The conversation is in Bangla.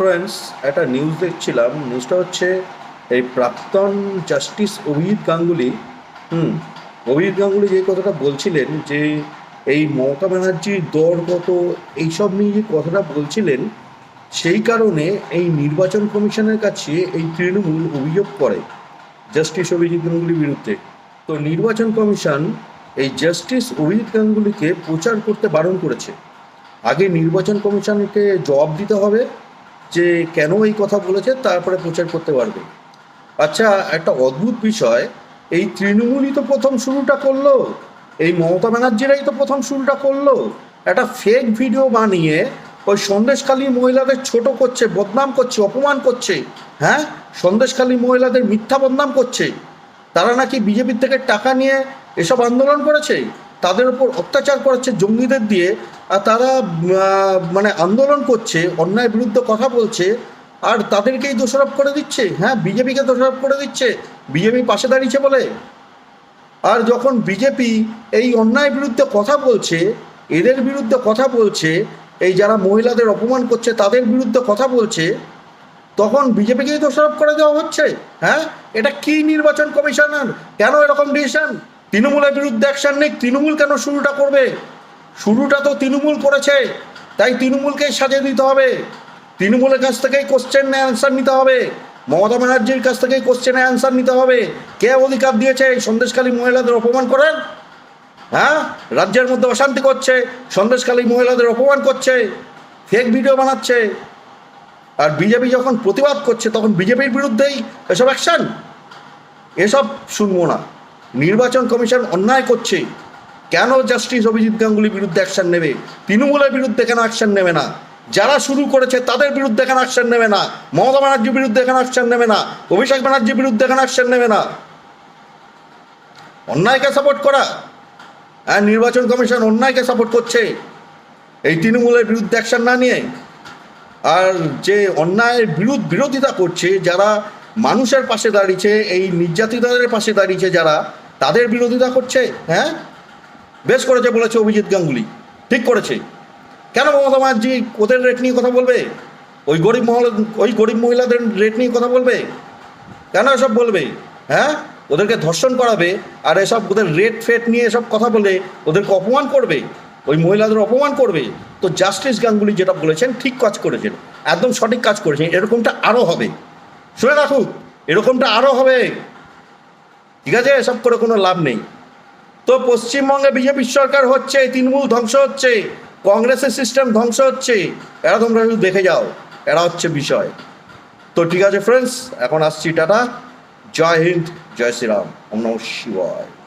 ফ্রেন্ডস একটা নিউজ দেখছিলাম। নিউজটা হচ্ছে এই প্রাক্তন জাস্টিস অভিজিৎ গাঙ্গুলি, হুম, অভিজিৎ গাঙ্গুলি যে কথাটা বলছিলেন যে এই মমতা ব্যানার্জির দর কত, এইসব নিয়ে যে কথাটা বলছিলেন, সেই কারণে এই নির্বাচন কমিশনের কাছে এই তৃণমূল অভিযোগ করে জাস্টিস অভিজিৎ গাঙ্গুলির বিরুদ্ধে। তো নির্বাচন কমিশন এই জাস্টিস অভিজিৎ গাঙ্গুলিকে প্রচার করতে বারণ করেছে। আগে নির্বাচন কমিশনকে জবাব দিতে হবে যে কেন এই কথা বলেছে তারপরে প্রচার করতে পারবে। আচ্ছা একটা অদ্ভুত বিষয়, এই তৃণমূলই তো প্রথম শুরুটা করল, এই মমতা ব্যানার্জিরাই তো প্রথম শুরুটা করল। একটা ফেক ভিডিও বানিয়ে ওই সন্দেশখালী মহিলাদের ছোট করছে, বদনাম করছে, অপমান করছে হ্যাঁ? সন্দেশখালী মহিলাদের মিথ্যা বদনাম করছে। তারা নাকি বিজেপির থেকে টাকা নিয়ে এসব আন্দোলন করেছে? তাদের উপর অত্যাচার করাচ্ছে জঙ্গিদের দিয়ে, আর তারা মানে আন্দোলন করছে অন্যায় বিরুদ্ধে কথা বলছে, আর তাদেরকেই দোষারোপ করে দিচ্ছে। হ্যাঁ বিজেপিকে দোষারোপ করে দিচ্ছে। বিজেপি পাশে দাঁড়িয়েছে বলে। আর যখন বিজেপি এই অন্যায় বিরুদ্ধে কথা বলছে, এদের বিরুদ্ধে কথা বলছে, এই যারা মহিলাদের অপমান করছে, তাদের বিরুদ্ধে কথা বলছে, তখন বিজেপিকেই দোষারোপ করে দেওয়া হচ্ছে। হ্যাঁ এটা কি নির্বাচন কমিশনার? কেন এরকম ডিসিশন? তৃণমূলের বিরুদ্ধে অ্যাকশন নেই। তৃণমূল কেন শুরুটা করবে? শুরুটা তো তৃণমূল করেছে। তাই তৃণমূলকেই সাজিয়ে দিতে হবে। তৃণমূলের কাছ থেকেই কোশ্চেন অ্যান্সার নিতে হবে। মমতা ব্যানার্জির কাছ থেকেই কোশ্চেনে অ্যান্সার নিতে হবে। কে অধিকার দিয়েছে এই সন্দেশখালী মহিলাদের অপমান করেন হ্যাঁ? রাজ্যের মধ্যে অশান্তি করছে, সন্দেশখালী মহিলাদের অপমান করছে ফেক ভিডিও বানাচ্ছে। আর বিজেপি যখন প্রতিবাদ করছে, তখন বিজেপির বিরুদ্ধেই এসব অ্যাকশন এসব শুনব না। নির্বাচন কমিশন অন্যায় করছে। কেন জাস্টিস অভিজিৎ গাঙ্গুলির বিরুদ্ধে অ্যাকশন নেবে? তৃণমূলের বিরুদ্ধে কেন অ্যাকশন নেবে না? যারা শুরু করেছে তাদের বিরুদ্ধে কেন অ্যাকশন নেবে না? মমতা ব্যানার্জির বিরুদ্ধে কেন অ্যাকশন নেবে না? অভিষেক ব্যানার্জির বিরুদ্ধে কেন অ্যাকশন নেবে না? অন্যায়কে সাপোর্ট করা। হ্যাঁ নির্বাচন কমিশন অন্যায়কে সাপোর্ট করছে। এই তৃণমূলের বিরুদ্ধে অ্যাকশন না নিয়ে। আর যে অন্যায়ের বিরোধ বিরোধিতা করছে, যারা মানুষের পাশে দাঁড়িয়েছে, এই নির্যাতিতাদের পাশে দাঁড়িয়েছে যারা, তাদের বিরোধিতা করছে হ্যাঁ? বেশ করেছে বলেছে অভিজিৎ গাঙ্গুলি, ঠিক করেছে। কেন মমতা ব্যানার্জি ওদের রেট নিয়ে কথা বলবে? ওই গরিব মহল, ওই গরিব মহিলাদের রেট নিয়ে কথা বলবে? কেন এসব বলবে? হ্যাঁ? ওদেরকে ধর্ষণ করাবে, আর এসব ওদের রেট ফেট নিয়ে এসব কথা বলে ওদেরকে অপমান করবে, ওই মহিলাদের অপমান করবে। তো জাস্টিস গাঙ্গুলি যেটা বলেছেন ঠিক কাজ করেছেন, একদম সঠিক কাজ করেছেন, এরকমটা আরও হবে। শুনে রাখুক, এরকমটা আরও হবে। ঠিক আছে? এসব করে কোনো লাভ নেই। তো পশ্চিমবঙ্গে বিজেপির সরকার হচ্ছে, তৃণমূল ধ্বংস হচ্ছে, কংগ্রেসের সিস্টেম ধ্বংস হচ্ছে। এরা তোমরা শুধু দেখে যাও, এরা হচ্ছে বিষয়। তো ঠিক আছে ফ্রেন্ডস এখন আসছি টাটা। জয় হিন্দ, জয় শ্রীরাম। অন্য শিবয় শিবায়।